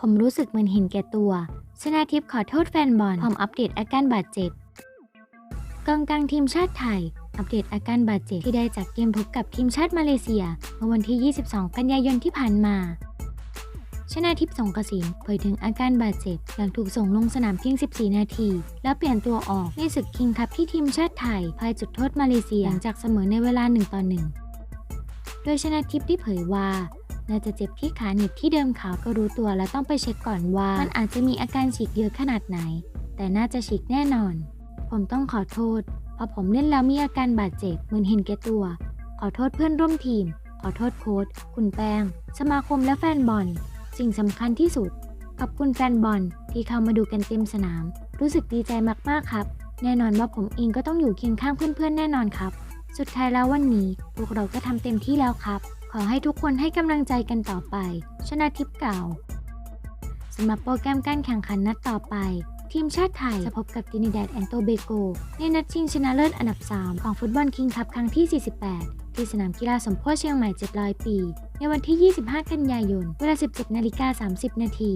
ผมรู้สึกเหมือนเห็นแก่ตัว ชนาทิพย์ขอโทษแฟนบอลพร้อมอัปเดตอาการบาดเจ็บกองกลางทีมชาติไทย อัปเดตอาการบาดเจ็บที่ได้จากเกมพบกับทีมชาติมาเลเซียเมื่อวันที่ 22 กันยายนที่ผ่านมา ชนาทิพย์สงกระสินเผยถึงอาการบาดเจ็บ หลังถูกส่งลงสนามเพียง 14 นาที แล้วเปลี่ยนตัวออกในศึกคิงคัพที่ทีมชาติไทยพ่ายจุดโทษมาเลเซียหลังจากเสมอในเวลา1ต่อ1โดยชนาทิพย์ได้เผยว่า น่าจะเจ็บที่ขาหนีบที่เดิมขาก็รู้ตัวและต้องไปเช็คก่อนว่า มันอาจจะมีอาการฉีกเยอะขนาดไหน แต่น่าจะฉีกแน่นอน ผมต้องขอโทษ เพราะผมเล่นแล้วมีอาการบาดเจ็บเหมือนเห็นแก่ตัว ขอโทษเพื่อนร่วมทีม ขอโทษโค้ชคุณแป้ง สมาคมและแฟนบอล สิ่งสำคัญที่สุด ขอบคุณแฟนบอลที่เข้ามาดูกันเต็มสนาม รู้สึกดีใจมากๆครับ แน่นอนว่าผมเองก็ต้องอยู่เคียงข้างเพื่อนๆแน่นอนครับ สุดท้ายแล้ววันนี้พวกเราก็ทำเต็มที่แล้วครับ ขอให้ทุกคนให้กำลังใจกันต่อไป ชนะทิพย์เก่าสำหรับโปรแกรมการแข่งขันนัดต่อไป ทีมชาติไทยจะพบกับตินิแดดแอนโตเบโก ในนัดชิงชนะเลิศอันดับ 3 ของฟุตบอลคิงคัพครั้งที่ 48 ที่สนามกีฬาสมโพธิเชียงใหม่ 700 ปี ในวันที่ 25 กันยายน เวลา 17 นาฬิกา 30 นาที